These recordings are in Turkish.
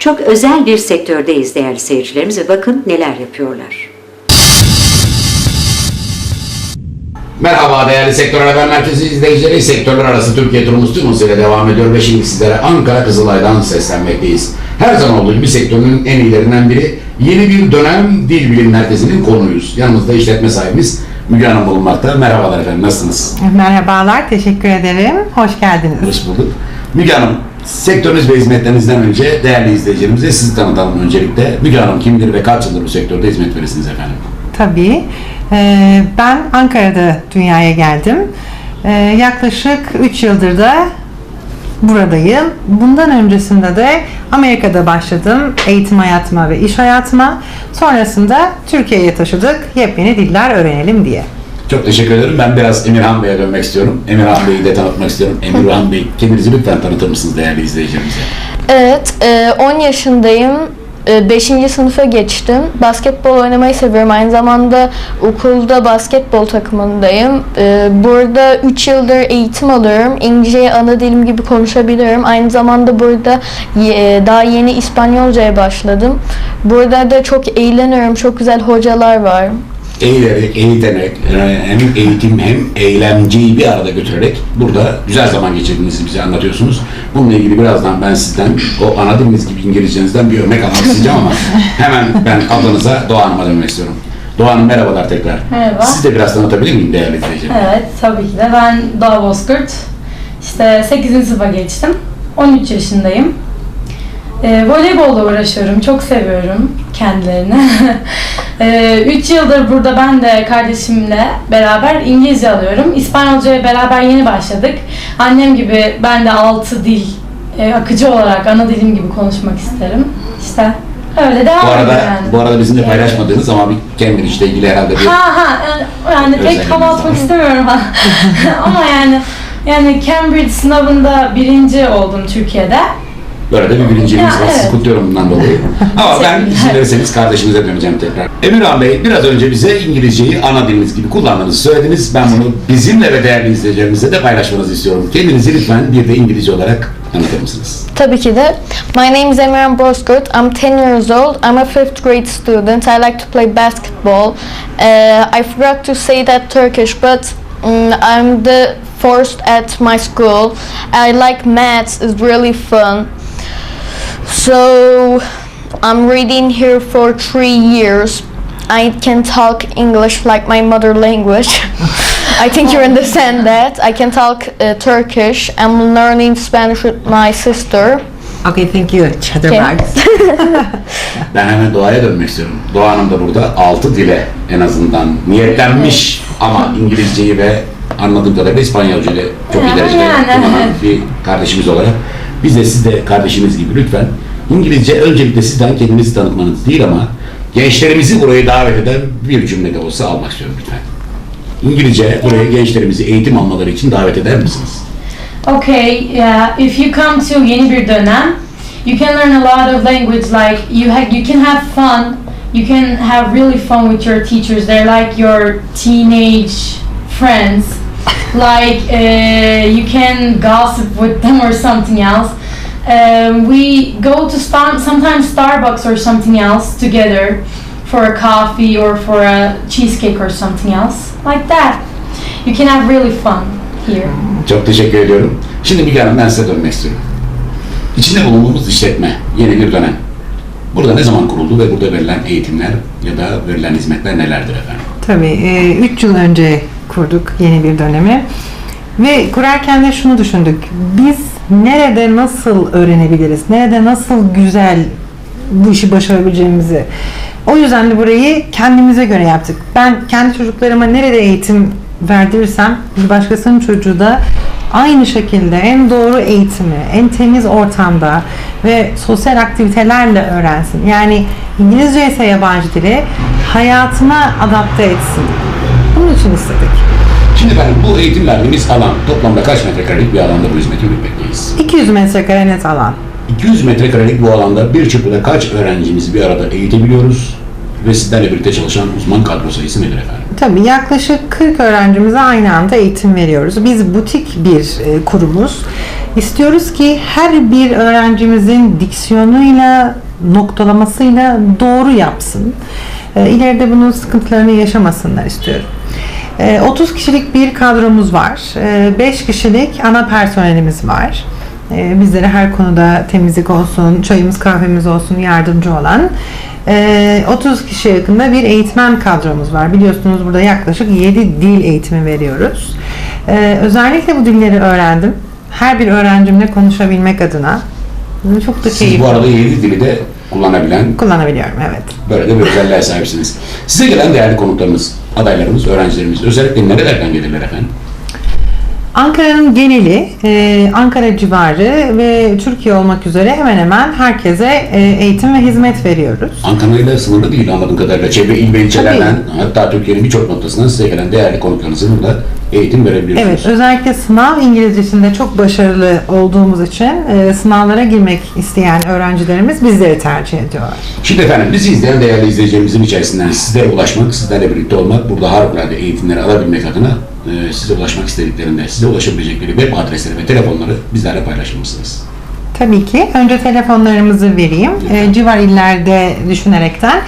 Çok özel bir sektördeyiz değerli seyircilerimiz ve bakın neler yapıyorlar. Merhaba değerli Sektör Haber Merkezi izleyicileri. Sektörler arası Türkiye turumuz tüm hızıyla devam ediyor ve şimdi sizlere Ankara Kızılay'dan seslenmekteyiz. Her zaman olduğu gibi sektörün en iyilerinden biri yeni bir dönem dil bilim merkezinin konuyuz. Yanımızda işletme sahibimiz Müge Hanım bulunmakta. Merhabalar efendim nasılsınız? Merhabalar, teşekkür ederim. Hoş geldiniz. Hoş bulduk. Müge Hanım, sektörünüz ve hizmetlerinizden önce değerli izleyicilerimize sizi tanıtalım öncelikle. Müge Hanım kimdir ve kaç yıldır bu sektörde hizmet verirsiniz efendim? Tabii. Ee, ben Ankara'da dünyaya geldim. Ee, yaklaşık 3 yıldır da buradayım. Bundan öncesinde de Amerika'da başladım eğitim hayatıma ve iş hayatıma. Sonrasında Türkiye'ye taşıdık yepyeni diller öğrenelim diye. Çok teşekkür ederim. Ben biraz Emirhan Bey'e dönmek istiyorum. Emirhan Bey'i de tanıtmak istiyorum. Emirhan Bey, kendinizi lütfen tanıtır mısınız değerli izleyicilerimize? Evet, e, 10 yaşındayım. 5. sınıfa geçtim. Basketbol oynamayı seviyorum. Aynı zamanda okulda basketbol takımındayım. E, Burada 3 yıldır eğitim alıyorum. İngilizceyi ana dilim gibi konuşabiliyorum. Aynı zamanda burada daha yeni İspanyolcaya başladım. Burada da çok eğleniyorum. Çok güzel hocalar var. Eğilerek, eğitenerek, yani hem eğitim hem eğlenceyi bir arada götürerek burada güzel zaman geçirdiğinizi bize anlatıyorsunuz. Bununla ilgili birazdan ben sizden o ana diliniz gibi İngilizcenizden bir örnek almak isteyeceğim ama hemen ben ablanıza Doğa Hanım'a dönmek istiyorum. Doğa Hanım merhabalar tekrar. Merhaba. Siz de biraz tanıtabilir miyim değerli izleyicilerim? Evet, tabii ki de. Ben Doğa Bozkurt. İşte 8. sınıfa geçtim. 13 yaşındayım. Ee, voleybolla uğraşıyorum. Çok seviyorum kendilerini. 3 yıldır burada ben de kardeşimle beraber İngilizce alıyorum. İspanyolcaya beraber yeni başladık. Annem gibi ben de 6 dil e, akıcı olarak ana dilim gibi konuşmak isterim. İşte öyle devam Bu arada, yani. bu arada bizimle paylaşmadığınız ama bir Cambridge ile ilgili herhalde bir Ha ha yani, yani pek hava atmak istemiyorum ha. Ama yani yani Cambridge sınavında birinci oldum Türkiye'de. Böyle de bir birinciliğimiz var. Sizi kutluyorum bundan dolayı. Ama ben izin verirseniz kardeşinize döneceğim tekrar. Emirhan Bey biraz önce bize İngilizceyi ana diliniz gibi kullandığınızı söylediniz. Ben bunu bizimle ve değerli izleyicilerimizle de paylaşmanızı istiyorum. Kendinizi lütfen bir de İngilizce olarak anlatır mısınız? Tabii ki de. My name is Emirhan Bozkurt. I'm 10 years old. I'm a fifth grade student. I like to play basketball. Uh, I forgot to say that Turkish, but mm, I'm the first at my school. I like maths. It's really fun. So I'm reading here for three years. I can talk English like my mother language. I think you understand that. I can talk uh, Turkish. I'm learning Spanish with my sister. Okay, thank you. Chatterbox. Ben hemen Doğa'ya dönmek istiyorum. Doğa Hanım da burada altı dile en azından niyetlenmiş ama İngilizceyi ve anladığım kadarıyla İspanyolca ile çok iyi derecede yani, kullanan evet. bir kardeşimiz olarak biz de siz de kardeşiniz gibi lütfen İngilizce öncelikle sizden kendinizi tanıtmanız değil ama gençlerimizi buraya davet eden bir cümle de olsa almak istiyorum lütfen. İngilizce buraya gençlerimizi eğitim almaları için davet eder misiniz? Okay, yeah. If you come to yeni bir dönem, you can learn a lot of language. Like you ha- you can have fun. You can have really fun with your teachers. They're like your teenage friends. Like uh, you can gossip with them or something else. Um, we go to star- sometimes Starbucks or something else together for a coffee or for a cheesecake or something else like that. You can have really fun here. Çok teşekkür ediyorum. Şimdi Müge Hanım ben size dönmek istiyorum. İçinde bulunduğumuz işletme, yeni bir dönem. Burada ne zaman kuruldu ve burada verilen eğitimler ya da verilen hizmetler nelerdir efendim? Tabii, 3 yıl önce kurduk yeni bir dönemi. Ve kurarken de şunu düşündük. Biz nerede nasıl öğrenebiliriz? Nerede nasıl güzel bu işi başarabileceğimizi. O yüzden de burayı kendimize göre yaptık. Ben kendi çocuklarıma nerede eğitim verdirirsem bir başkasının çocuğu da aynı şekilde en doğru eğitimi, en temiz ortamda ve sosyal aktivitelerle öğrensin. Yani İngilizce ise yabancı dili hayatına adapte etsin. İçin istedik. Şimdi efendim bu eğitim verdiğimiz alan toplamda kaç metrekarelik bir alanda bu hizmeti yürütmekteyiz? 200 metrekare net alan. 200 metrekarelik bu alanda bir çırpıda kaç öğrencimizi bir arada eğitebiliyoruz ve sizlerle birlikte çalışan uzman kadro sayısı nedir efendim? Tabii yaklaşık 40 öğrencimize aynı anda eğitim veriyoruz. Biz butik bir e, kurumuz. İstiyoruz ki her bir öğrencimizin diksiyonuyla, noktalamasıyla doğru yapsın. E, İleride bunun sıkıntılarını yaşamasınlar istiyorum. E, 30 kişilik bir kadromuz var. 5 kişilik ana personelimiz var. E, Bizlere her konuda temizlik olsun, çayımız kahvemiz olsun yardımcı olan. e, 30 kişi yakında bir eğitmen kadromuz var. Biliyorsunuz burada yaklaşık 7 dil eğitimi veriyoruz. Özellikle bu dilleri öğrendim. Her bir öğrencimle konuşabilmek adına. Çok da Siz keyifli bu arada 7 dili de kullanabilen kullanabiliyorum evet. böyle de bir özelliğe sahipsiniz. Size gelen değerli konuklarımız, adaylarımız, öğrencilerimiz özellikle nerelerden gelirler efendim? Ankara'nın geneli, e, Ankara civarı ve Türkiye olmak üzere hemen hemen herkese e, eğitim ve hizmet veriyoruz. Ankara ile sınırlı değil anladığım kadarıyla. Çevre il ve ilçelerden hatta Türkiye'nin birçok noktasından size gelen değerli konuklarınızı burada eğitim verebiliyorsunuz. Evet, özellikle sınav İngilizcesinde çok başarılı olduğumuz için e, sınavlara girmek isteyen öğrencilerimiz bizleri tercih ediyorlar. Şimdi efendim bizi izleyen değerli izleyicilerimizin içerisinden sizlere ulaşmak, sizlerle birlikte olmak, burada harikulade eğitimleri alabilmek adına e, size ulaşmak istediklerinde size ulaşabilecekleri web adresleri ve telefonları bizlerle paylaşır mısınız? Tabii ki. Önce telefonlarımızı vereyim. E, civar illerde düşünerekten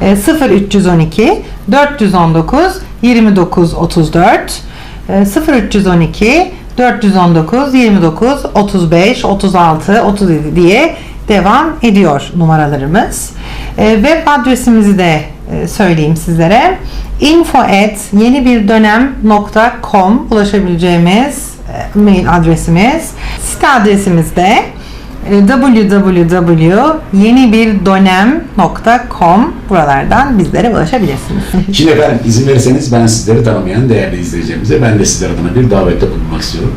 e, 0312 419 29 34 e, 0312 419 29 35 36 37 diye devam ediyor numaralarımız. E, web adresimizi de söyleyeyim sizlere. info at yeni bir dönem.com ulaşabileceğimiz e, mail adresimiz. Site adresimiz de e, www.yenibirdönem.com buralardan bizlere ulaşabilirsiniz. Şimdi efendim izin verirseniz ben sizleri tanımayan değerli izleyicilerimize ben de sizler adına bir davette bulunmak istiyorum.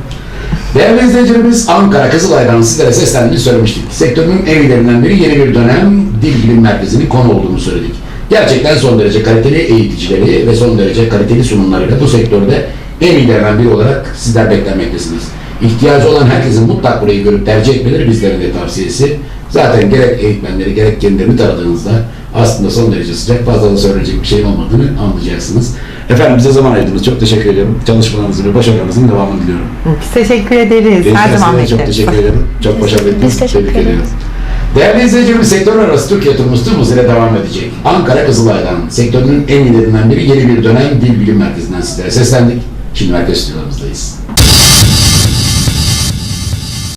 Değerli izleyicilerimiz Ankara Kızılay'dan sizlere seslendiğini söylemiştik. Sektörün en biri yeni bir dönem dil bilim merkezinin konu olduğunu söyledik. Gerçekten son derece kaliteli eğiticileri ve son derece kaliteli sunumlarıyla bu sektörde en iyilerinden biri olarak sizler beklenmektesiniz. İhtiyacı olan herkesin mutlak burayı görüp tercih etmeleri bizlerin de tavsiyesi. Zaten gerek eğitmenleri gerek kendilerini taradığınızda aslında son derece sıcak fazla da söyleyecek bir şey olmadığını anlayacaksınız. Efendim bize zaman ayırdınız. Çok teşekkür ediyorum. Çalışmalarınızın ve başarılarınızın devamını diliyorum. Biz teşekkür ederiz. Her zaman de çok bekleriz. teşekkür ederim. Çok başarılı ettiniz. Biz teşekkür ederiz. Değerli izleyicilerimiz sektörler arası Türkiye turumuz tüm hızıyla devam edecek. Ankara Kızılay'dan sektörün en iyilerinden biri yeni bir dönem dil bilim merkezinden sizlere seslendik. Şimdi merkez stüdyolarımızdayız.